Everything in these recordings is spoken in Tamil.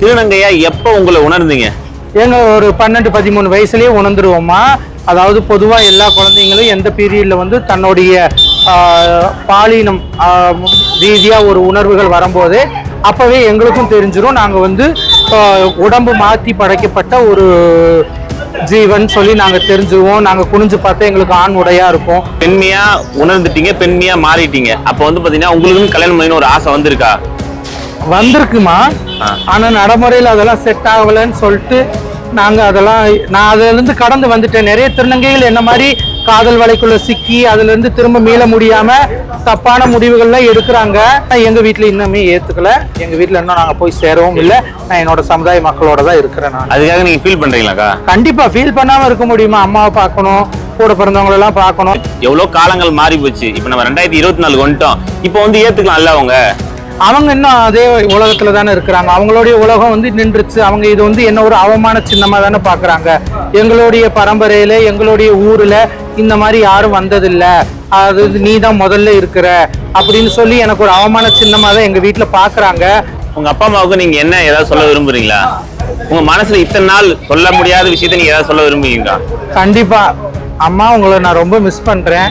திருநங்கையா எப்போ உங்களை உணர்ந்தீங்க? எங்க ஒரு பன்னெண்டு பதிமூணு வயசுலயே உணர்ந்துருவோமா? அதாவது பொதுவா எல்லா குழந்தைங்களும் எந்த பீரியட்ல வந்து தன்னுடைய பாலினம் ஆஹ், ரீதியா ஒரு உணர்வுகள் வரும்போது அப்பவே எங்களுக்கும் தெரிஞ்சிரும். நாங்க வந்து உடம்பு மாத்தி படைக்கப்பட்ட ஒரு ஜீவன் சொல்லி நாங்க தெரிஞ்சுருவோம் நாங்க குனிஞ்சு பார்த்தா எங்களுக்கு ஆண் உடையா இருக்கும். பெண்மையா உணர்ந்துட்டீங்க பெண்மையா மாறிட்டீங்க. அப்போ வந்து பாத்தீங்கன்னா உங்களுக்கும் கல்யாணம் பண்ணி ஒரு ஆசை வந்திருக்கா? வந்திருக்குமா? ஆ. ஆனா நடைமுறையில் அதெல்லாம் செட் ஆகலைன்னு சொல்லிட்டு நாங்க அதெல்லாம் நான் அதுல இருந்து கடந்து வந்துட்டேன். நிறைய திருநங்கைகள் என்ன மாதிரி காதல் வலைக்குள்ள சிக்கி அதுல இருந்து திரும்ப மீள முடியாம தப்பான முடிவுகள்லாம் எடுக்கிறாங்க. ஆனா எங்க வீட்ல இன்னுமே ஏத்துக்கல. எங்க வீட்ல இன்னும் நாங்க போய் சேரவும் இல்லை. நான் என்னோட சமுதாய மக்களோட தான் இருக்கிறேன் நான். அதுக்காக நீங்க ஃபீல் பண்றீங்களாக்கா? கண்டிப்பா ஃபீல் பண்ணாம இருக்க முடியுமா? அம்மாவை பார்க்கணும் கூட பிறந்தவங்களை எல்லாம் பார்க்கணும். எவ்வளவு காலங்கள் மாறி போச்சு. இப்போ நம்ம ரெண்டாயிரத்தி இருபத்தி நாலு வந்துட்டோம். இப்போ வந்து ஏத்துக்கலாம்ல அவங்க? அவங்க இன்னும் அதே உலகத்துல தானே இருக்கிறாங்க. அவங்களுடைய உலகம் வந்து நின்றுச்சு. அவங்க இது வந்து என்ன ஒரு அவமான சின்னமா தானே பாக்குறாங்க. எங்களுடைய பரம்பரையில எங்களுடைய ஊர்ல இந்த மாதிரி யாரும் வந்ததில்ல. அது நீ தான் முதல்ல இருக்கிற அப்படின்னு சொல்லி எனக்கு ஒரு அவமான சின்னமா தான் எங்க வீட்டுல பாக்குறாங்க. உங்க அப்பா அம்மாவுக்கு நீங்க என்ன ஏதாவது சொல்ல விரும்புறீங்களா? உங்க மனசுல இத்தனை நாள் சொல்ல முடியாத விஷயத்த நீங்க ஏதாவது சொல்ல விரும்புறீங்களா கண்டிப்பா. அம்மா உங்களை நான் ரொம்ப மிஸ் பண்றேன்.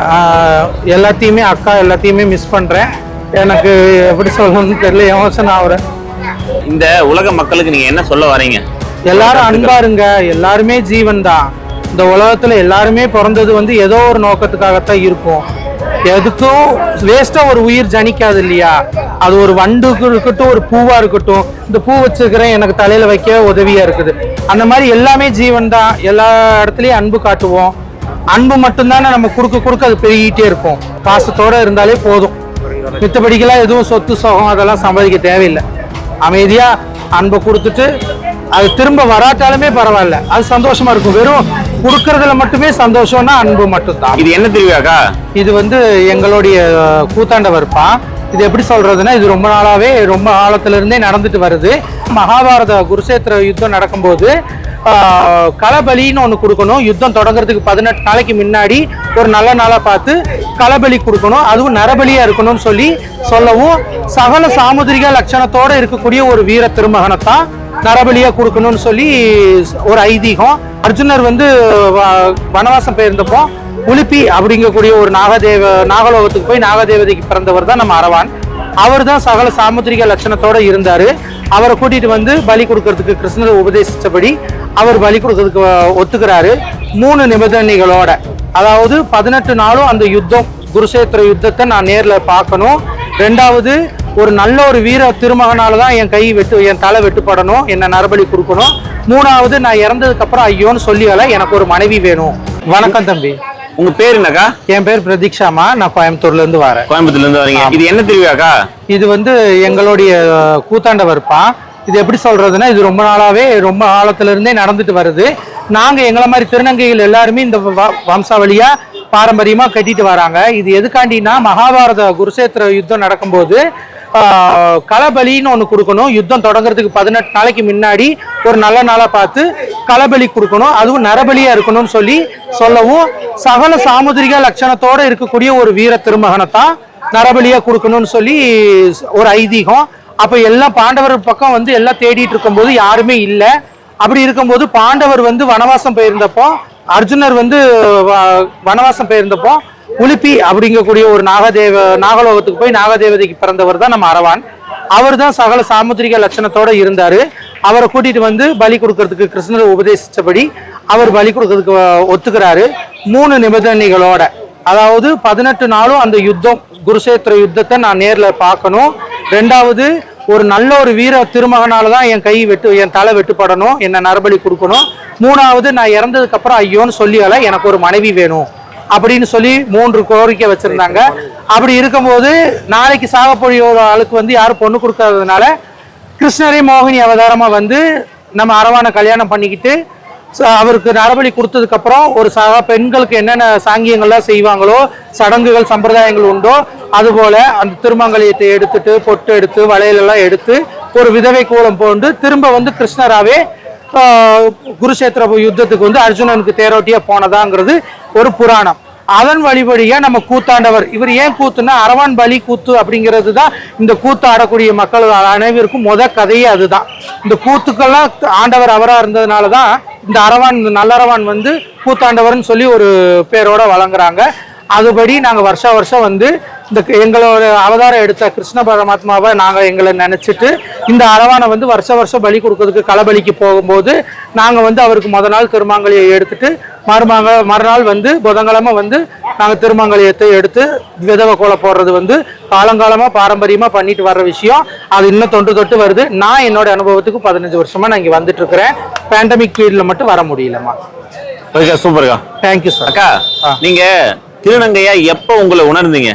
ஆஹ் எல்லாத்தையுமே அக்கா எல்லாத்தையுமே மிஸ் பண்றேன். எனக்கு எப்படி சொல்லணும்னு தெரியல எமோஷன் ஆகுறேன். இந்த உலக மக்களுக்கு நீங்க என்ன சொல்ல வரீங்க? எல்லாரும் அன்பா இருங்க எல்லாருமே ஜீவன் தான் இந்த உலகத்துல எல்லாருமே பிறந்தது வந்து ஏதோ ஒரு நோக்கத்துக்காகத்தான் இருக்கும். எதுக்கும் வேஸ்டா ஒரு உயிர் ஜனிக்காது இல்லையா? அது ஒரு வண்டுக்கு இருக்கட்டும் ஒரு பூவா இருக்கட்டும் இந்த பூ வச்சிருக்கிறேன் எனக்கு தலையில வைக்க உதவியா இருக்குது. அந்த மாதிரி எல்லாமே ஜீவன் தான் எல்லா இடத்துலயும் அன்பு காட்டுவோம். அன்பு மட்டும்தானே நம்ம கொடுக்க கொடுக்க அது பெருகிட்டே இருக்கும். பாசத்தோட இருந்தாலே போதும். மித்தபடிக்கெல்லாம் எதுவும் சொத்து சோகம் அதெல்லாம் சம்பாதிக்க தேவையில்லை. அமைதியா அன்பை கொடுத்துட்டு அது திரும்ப வராட்டாலுமே பரவாயில்ல. அது சந்தோஷமா இருக்கும். வெறும் கொடுக்கறதுல மட்டுமே சந்தோஷம்னா அன்பு மட்டும்தான். இது என்ன திருவிழாக்கா? இது வந்து எங்களுடைய கூத்தாண்டவர்ப்பா. இது எப்படி சொல்றதுன்னா இது ரொம்ப நாளாவே ரொம்ப காலத்துல இருந்தே நடந்துட்டு வருது. மகாபாரத குருஷேத்திர யுத்தம் நடக்கும்போது களபலின்னு ஒன்று கொடுக்கணும். யுத்தம் தொடங்குறதுக்கு பதினெட்டு நாளைக்கு முன்னாடி ஒரு நல்ல நாளாக பார்த்து களபலி கொடுக்கணும். அதுவும் நரபலியாக இருக்கணும்னு சொல்லி சொல்லவும் சகல சாமுதிரிக லட்சணத்தோட இருக்கக்கூடிய ஒரு வீர திருமகனைத்தான் நரபலியாக கொடுக்கணும்னு சொல்லி ஒரு ஐதீகம். அர்ஜுனர் வந்து வ- வனவாசம் போயிருந்தப்போ உலுப்பி அப்படிங்கக்கூடிய ஒரு நாகதேவ நாகலோகத்துக்கு போய் நாகதேவதைக்கு பிறந்தவர் தான் நம்ம அரவான். அவர் தான் சகல சாமுத்திரிக லட்சணத்தோட இருந்தார். அவரை கூட்டிகிட்டு வந்து பலி கொடுக்கறதுக்கு கிருஷ்ணர் உபதேசித்தபடி அவர் பலி கொடுக்கறதுக்கு ஒத்துக்கிறாரு. மூணு நிபந்தனைகளோட. அதாவது பதினெட்டு நாளும் அந்த யுத்தம் குருஷேத்திர யுத்தத்தை நான் நேரில் பார்க்கணும். ரெண்டாவது ஒரு நல்ல ஒரு வீர திருமகனால தான் என் கை வெட்டு என் தலை வெட்டுப்படணும் என்னை நரபலி கொடுக்கணும். மூணாவது நான் இறந்ததுக்கப்புறம் ஐயோன்னு ஐயோன்னு சொல்லியால எனக்கு ஒரு மனைவி வேணும். வணக்கம் தம்பி. உங்க பேர் என்னக்கா? என் பேர் பிரதீக்ஷாமா நான் கோயம்புத்தூர்ல இருந்து வரேன். கோயம்புத்தூர்ல இருந்து வரீங்க. இது என்ன திருவிழாக்கா இது வந்து எங்களுடைய கூத்தாண்டவர்ப்பா. இது எப்படி சொல்றதுன்னா இது ரொம்ப நாளாவே ரொம்ப காலத்துல இருந்தே நடந்துட்டு வருது. நாங்க எங்களை மாதிரி திருநங்கைகள் எல்லாருமே இந்த வம்சாவளியா பாரம்பரியமாக கட்டிட்டு வராங்க. இது எதுக்காண்டினா மகாபாரத குருஷேத்திர யுத்தம் நடக்கும்போது களபலின்னு ஒன்று கொடுக்கணும். யுத்தம் தொடங்குறதுக்கு பதினெட்டு நாளைக்கு முன்னாடி ஒரு நல்ல நாளாக பார்த்து களபலி கொடுக்கணும். அதுவும் நரபலியாக இருக்கணும்னு சொல்லி சொல்லவும் சகல சாமுதிரிக லட்சணத்தோட இருக்கக்கூடிய ஒரு வீர திருமகனைத்தான் நரபலியாக கொடுக்கணும்னு சொல்லி ஒரு ஐதீகம். அப்போ எல்லாம் பாண்டவர் பக்கம் வந்து எல்லாம் தேடிட்டு இருக்கும்போது யாருமே இல்லை. அப்படி இருக்கும்போது பாண்டவர் வந்து வனவாசம் போயிருந்தப்போ அர்ஜுனர் வந்து வனவாசம் போயிருந்தப்போ உலுப்பி அப்படிங்கக்கூடிய ஒரு நாகதேவ நாகலோகத்துக்கு போய் நாகதேவதைக்கு பிறந்தவர் தான் நம்ம அரவான். அவர் தான் சகல சாமுத்திரிக லட்சணத்தோட இருந்தார். அவரை கூட்டிட்டு வந்து பலி கொடுக்கறதுக்கு கிருஷ்ணர் உபதேசித்தபடி அவர் பலி கொடுக்கறதுக்கு ஒத்துக்கிறாரு. மூணு நிபந்தனைகளோட. அதாவது பதினெட்டு நாளும் அந்த யுத்தம் குருஷேத்திர யுத்தத்தை நான் நேரில் பார்க்கணும். ரெண்டாவது ஒரு நல்ல ஒரு வீர திருமகனால தான் என் கை வெட்டு என் தலை வெட்டுப்படணும் என்ன நரபலி கொடுக்கணும். மூணாவது நான் இறந்ததுக்கு அப்புறம் ஐயோன்னு சொல்லியால எனக்கு ஒரு மனைவி வேணும் அப்படின்னு சொல்லி மூன்று கோரிக்கை வச்சிருந்தாங்க. அப்படி இருக்கும்போது நாளைக்கு சாகப்பொழியோட ஒரு ஆளுக்கு வந்து யாரும் பொண்ணு கொடுக்காததுனால கிருஷ்ணரே மோகினி அவதாரமா வந்து நம்ம அரவானை கல்யாணம் பண்ணிக்கிட்டு அவருக்கு நரபலி கொடுத்ததுக்கப்புறம் ஒரு சக பெண்களுக்கு என்னென்ன சாங்கியங்கள்லாம் செய்வாங்களோ சடங்குகள் சம்பிரதாயங்கள் உண்டோ அதுபோல் அந்த திருமங்கலியத்தை எடுத்துட்டு பொட்டு எடுத்து வளையலெல்லாம் எடுத்து ஒரு விதவை கோலம் போண்டு திரும்ப வந்து கிருஷ்ணராவே குருஷேத்திர யுத்தத்துக்கு வந்து அர்ஜுனனுக்கு தேரோட்டியாக போனதாங்கிறது ஒரு புராணம். அதன் வழிபடியாக நம்ம கூத்தாண்டவர் இவர் ஏன் கூத்துனா அரவான் பலி கூத்து அப்படிங்கிறது தான் இந்த கூத்து ஆடக்கூடிய மக்கள் அனைவருக்கும் மொத கதையே அதுதான். இந்த கூத்துக்கெல்லாம் ஆண்டவர் அவராக இருந்ததுனால தான் இந்த அரவான் இந்த நல்லரவான் வந்து கூத்தாண்டவர்னு சொல்லி ஒரு பேரோட வழங்குறாங்க. அதுபடி நாங்கள் வருஷா வருஷம் வந்து இந்த எங்களோட அவதாரம் எடுத்த கிருஷ்ண பரமாத்மாவை நாங்கள் எங்களை நினச்சிட்டு இந்த அரவானை வந்து வருஷ வருஷம் பலி கொடுக்கறதுக்கு களபலிக்கு போகும்போது நாங்கள் வந்து அவருக்கு முத நாள் திருமாங்கலியை எடுத்துட்டு மறுமாங்க மறுநாள் வந்து புதன்கிழமை வந்து நாங்கள் திருமாங்கலியத்தை எடுத்து விதவை கோலை போடுறது வந்து காலங்காலமாக பாரம்பரியமாக பண்ணிட்டு வர்ற விஷயம். அது இன்னும் தொன்று தொட்டு வருது. நான் என்னோட அனுபவத்துக்கு பதினஞ்சு வருஷமா நான் இங்கே வந்துட்டு இருக்கிறேன் பேண்டமிக் பீரியட்ல மட்டும் வர முடியலம்மா. ஓகே சூப்பர்க்கா. தேங்க்யூ சார் அக்கா நீங்க திருநங்கையா எப்போ உங்களை உணர்ந்தீங்க?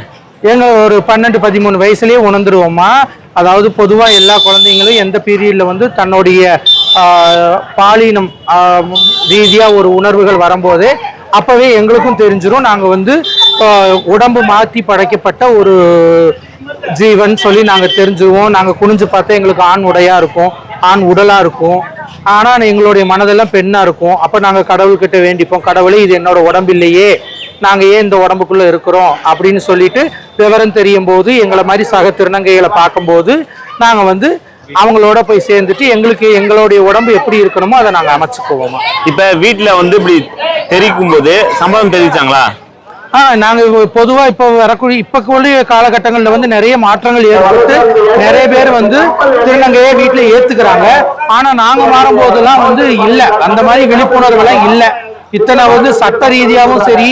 ஏங்க ஒரு பன்னெண்டு பதிமூணு வயசுலேயே உணர்ந்துருவோமா? அதாவது பொதுவாக எல்லா குழந்தைங்களும் எந்த பீரியடில் வந்து தன்னுடைய பாலினம் ரீதியாக ஒரு உணர்வுகள் வரும்போது அப்போவே எங்களுக்கும் தெரிஞ்சிடும் நாங்கள் வந்து உடம்பு மாற்றி படைக்கப்பட்ட ஒரு ஜீவன் சொல்லி நாங்கள் தெரிஞ்சுருவோம் நாங்கள் குனிஞ்சு பார்த்தா எங்களுக்கு ஆண் உடையாக இருக்கும் ஆண் உடலாக இருக்கும். ஆனால் எங்களுடைய மனதெல்லாம் பெண்ணாக இருக்கும். அப்போ நாங்கள் கடவுள்கிட்ட வேண்டிப்போம். கடவுளே இது என்னோட உடம்பு இல்லையே நாங்க ஏன் இந்த உடம்புக்குள்ள இருக்கிறோம் அப்படின்னு சொல்லிட்டு விவரம் தெரியும் போது எங்களை மாதிரி சக திருநங்கைகளை பார்க்கும்போது நாங்க வந்து அவங்களோட போய் சேர்ந்துட்டு எங்களுக்கு எங்களுடைய உடம்பு எப்படி இருக்கணுமோ அதை நாங்க அமைச்சுக்குவோம். இப்ப வீட்ல வந்து இப்படி தெரிவிக்கும் போது சம்மதம் தெரிவிச்சாங்களா? ஆ நாங்க இப்போ பொதுவா இப்போ வரக்கூடிய இப்ப கூடிய காலகட்டங்கள்ல வந்து நிறைய மாற்றங்கள் ஏற்பட்டு நிறைய பேர் வந்து திருநங்கையை வீட்டுல ஏத்துக்கிறாங்க. ஆனா நாங்க மாறும்போதெல்லாம் வந்து இல்ல. அந்த மாதிரி விழிப்புணர்வு எல்லாம் இல்ல. இத்தனை வந்து சட்ட ரீதியாவும் சரி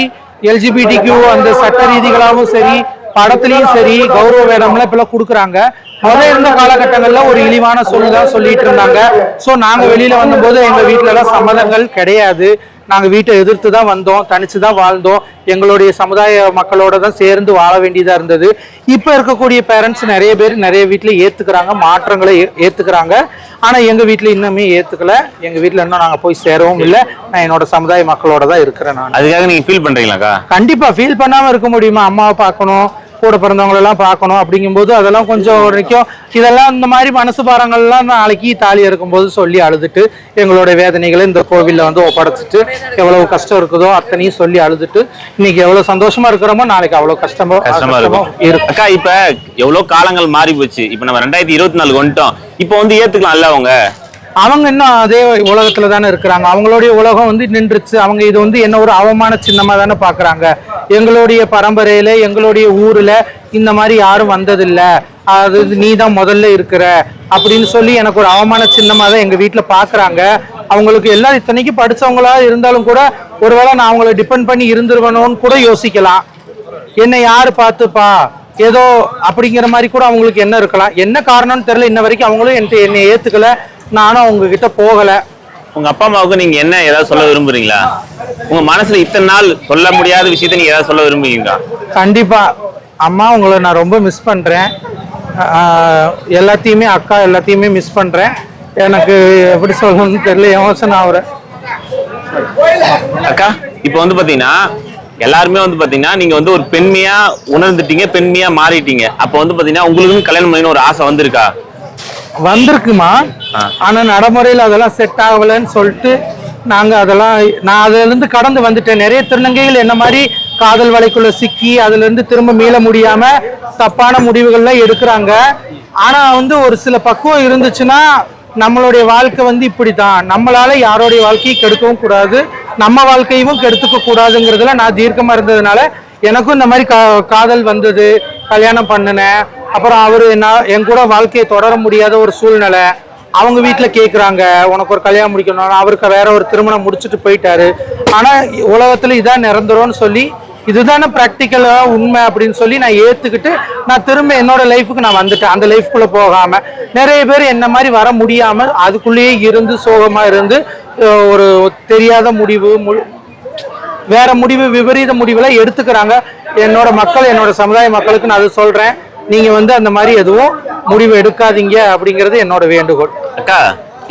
எல்ஜிபிடிக்கு அந்த சட்ட ரீதிகளாகவும் சரி படத்துலயும் சரி கௌரவ வேடம்லாம் இப்பெல்லாம் கொடுக்குறாங்க. முதல்ல இருந்த காலகட்டங்கள்ல ஒரு இழிவான சொல்லு தான் சொல்லிட்டு இருந்தாங்க. சோ நாங்க வெளியில வந்தபோது எங்க வீட்டுல எல்லாம் சம்மதங்கள் கிடையாது. நாங்க வீட்டை எதிர்த்து தான் வந்தோம் தனிச்சு தான் வாழ்ந்தோம். எங்களுடைய சமுதாய மக்களோட தான் சேர்ந்து வாழ வேண்டியதா இருந்தது. இப்ப இருக்கக்கூடிய பேரண்ட்ஸ் நிறைய பேர் நிறைய வீட்டுல ஏத்துக்கிறாங்க மாற்றங்களை ஏ- ஏத்துக்கிறாங்க. ஆனா எங்க வீட்டுல இன்னுமே ஏத்துக்கல. எங்க வீட்டுல இன்னும் நாங்க போய் சேரவும் இல்லை. நான் என்னோட சமுதாய மக்களோட தான் இருக்கிறேன் நான். அதுக்காக நீங்க ஃபீல் பண்றீங்களாக்கா? கண்டிப்பா ஃபீல் பண்ணாம இருக்க முடியுமா? அம்மாவை பார்க்கணும். கூட பிறந்தவங்களை எல்லாம் பார்க்கணும் அப்படிங்கும்போது அதெல்லாம் கொஞ்சம் வரைக்கும் இதெல்லாம் இந்த மாதிரி மனசு பாரங்கள்லாம் நாளைக்கு தாலி இருக்கும்போது சொல்லி அழுதுட்டு எங்களோட வேதனைகளை இந்த கோவில்ல வந்து ஒப்படைச்சிட்டு எவ்வளவு கஷ்டம் இருக்குதோ அத்தனையும் சொல்லி அழுதுட்டு இன்னைக்கு எவ்வளவு சந்தோஷமா இருக்கிறோமோ நாளைக்கு அவ்வளவு கஷ்டமோ கஷ்டமா இருக்கும். அக்கா இப்ப எவ்வளவு காலங்கள் மாறி போச்சு இப்ப நம்ம ரெண்டாயிரத்தி இருபத்தி நாலுக்கு வந்துட்டோம். இப்போ வந்து ஏத்துக்கலாம்ல அவங்க? அவங்க இன்னும் அதே உலகத்துல தானே இருக்கிறாங்க. அவங்களுடைய உலகம் வந்து நின்றுச்சு. அவங்க இது வந்து என்ன ஒரு அவமான சின்னமா தானே பாக்குறாங்க எங்களுடைய பரம்பரையில எங்களுடைய ஊர்ல இந்த மாதிரி யாரும் வந்ததில்ல. அது நீ தான் முதல்ல இருக்கிற அப்படின்னு சொல்லி எனக்கு ஒரு அவமான சின்னமா தான் எங்க வீட்டுல பாக்குறாங்க அவங்களுக்கு எல்லாம் இத்தனைக்கு படிச்சவங்களா இருந்தாலும் கூட ஒருவேளை நான் அவங்கள டிபெண்ட் பண்ணி இருந்துருவணும்னு கூட யோசிக்கலாம். என்னை யாரு பார்த்துப்பா? ஏதோ அப்படிங்கிற மாதிரி கூட அவங்களுக்கு என்ன இருக்கலாம். என்ன காரணம்னு தெரியல. இன்ன வரைக்கும் அவங்களும் என்கிட்ட என்னை ஏத்துக்கல. நானும் அவங்க கிட்ட போகல. உங்க அப்பா அம்மாவுக்கு நீங்க என்ன ஏதாவது சொல்ல விரும்புறீங்களா? உங்க மனசுல இத்தனை நாள் சொல்ல முடியாத விஷயத்த நீங்க ஏதாவது சொல்ல விரும்புறீங்களா? கண்டிப்பா. அம்மா உங்களை நான் ரொம்ப மிஸ் பண்றேன். ஆஹ் எல்லாத்தையுமே அக்கா எல்லாத்தையுமே மிஸ் பண்றேன். எனக்கு எப்படி சொல்லணும்னு தெரியல எமோஷன் ஆகுறேன் அக்கா இப்போ வந்து பாத்தீங்கன்னா எல்லாருமே வந்து பாத்தீங்கன்னா நீங்க வந்து ஒரு பெண்மையா உணர்ந்துட்டீங்க பெண்மையா மாறிட்டீங்க. அப்போ வந்து பாத்தீங்கன்னா உங்களுக்கும் கல்யாணம் பண்ணணும் ஒரு ஆசை வந்திருக்கா? வந்திருக்குமா. ஆனா நடைமுறையில் அதெல்லாம் செட் ஆகலைன்னு சொல்லிட்டு நாங்க அதெல்லாம் நான் அதுல இருந்து கடந்து வந்துட்டேன். நிறைய திருநங்கைகள் என்ன மாதிரி காதல் வலைக்குள்ள சிக்கி அதுல இருந்து திரும்ப மீள முடியாம தப்பான முடிவுகள்லாம் எடுக்கிறாங்க. ஆனா வந்து ஒரு சில பக்குவம் இருந்துச்சுன்னா நம்மளுடைய வாழ்க்கை வந்து இப்படித்தான் நம்மளால யாரோடைய வாழ்க்கையை கெடுக்கவும் கூடாது. நம்ம வாழ்க்கையும் கெடுத்துக்க கூடாதுங்கிறதுல நான் தீர்க்கமா இருந்ததுனால எனக்கும் இந்த மாதிரி கா- காதல் வந்தது. கல்யாணம் பண்ணினேன். அப்புறம் அவர் என்ன என் கூட வாழ்க்கையை தொடர முடியாத ஒரு சூழ்நிலை. அவங்க வீட்டில் கேட்குறாங்க உனக்கு ஒரு கல்யாணம் முடிக்கணும் அவருக்கு வேற ஒரு திருமணம் முடிச்சுட்டு போயிட்டாரு. ஆனால் உலகத்தில் இதான் நிரந்தரம்னு சொல்லி இதுதானே ப்ராக்டிக்கலாக உண்மை? அப்படின்னு சொல்லி நான் ஏற்றுக்கிட்டு நான் திரும்ப என்னோட லைஃபுக்கு நான் வந்துட்டேன். அந்த லைஃப்குள்ளே போகாமல் நிறைய பேர் என்ன மாதிரி வர முடியாமல் அதுக்குள்ளேயே இருந்து சோகமாக இருந்து ஒரு தெரியாத முடிவு வேற முடிவு விபரீத முடிவெல்லாம் எடுத்துக்கிறாங்க. என்னோட மக்கள் என்னோட சமுதாய மக்களுக்கு நான் அது சொல்கிறேன் நீங்க வந்து அந்த மாதிரி எதுவும் முடிவு எடுக்காதீங்க அப்படிங்கிறது என்னோட வேண்டுகோள். அக்கா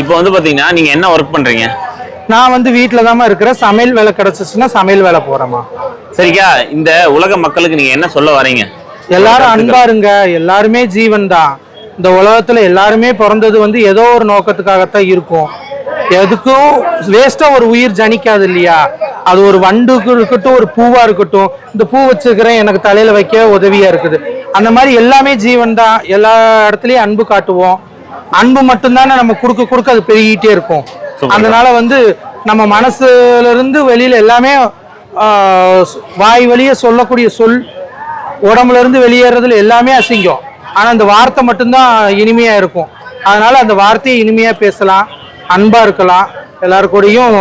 இப்போ வந்து பாத்தீங்கன்னா நீங்க என்ன ஒர்க் பண்றீங்க? நான் வந்து வீட்டில் தாம்மா இருக்கிறேன். சமையல் வேலை கிடைச்சிச்சுன்னா சமையல் வேலை போறேம்மா. சரிக்கா இந்த உலக மக்களுக்கு நீங்க என்ன சொல்ல வரீங்க? எல்லாரும் அன்பா இருங்க எல்லாருமே ஜீவன் தான். இந்த உலகத்துல எல்லாருமே பிறந்தது வந்து ஏதோ ஒரு நோக்கத்துக்காகத்தான் இருக்கும். எதுக்கும் வேஸ்டா ஒரு உயிர் ஜனிக்காது இல்லையா? அது ஒரு வண்டுக்கு இருக்கட்டும் ஒரு பூவா இருக்கட்டும். இந்த பூ வச்சிருக்கிறேன் எனக்கு தலையில வைக்க உதவியா இருக்குது. அந்த மாதிரி எல்லாமே ஜீவன் தான் எல்லா இடத்துலயும் அன்பு காட்டுவோம். அன்பு மட்டும்தானே நம்ம கொடுக்க கொடுக்க அது பெருகிட்டே இருக்கும். அதனால வந்து நம்ம மனசுல இருந்து வெளியில எல்லாமே வாய் வழியே சொல்லக்கூடிய சொல் உடம்புல இருந்து வெளியேறதுல எல்லாமே அசிங்கம். ஆனா அந்த வார்த்தை மட்டும்தான் இனிமையா இருக்கும். அதனால அந்த வார்த்தையை இனிமையா பேசலாம் அன்பா இருக்கலாம். எல்லாரு கூடயும்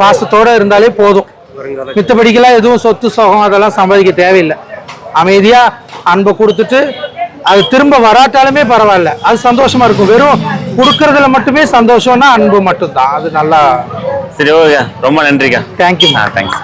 பாசத்தோட இருந்தாலே போதும். மித்தபடிக்கெல்லாம் எதுவும் சொத்து சுகம் அதெல்லாம் சம்பாதிக்க தேவையில்லை. அமைதியா அன்பை கொடுத்துட்டு அது திரும்ப வராட்டாலுமே பரவாயில்ல. அது சந்தோஷமா இருக்கும். வெறும் கொடுக்கறதுல மட்டுமே சந்தோஷம்னா அன்பு மட்டும்தான். அது நல்லா சரி ஓகே. ரொம்ப நன்றிக்கா. Thank you thanks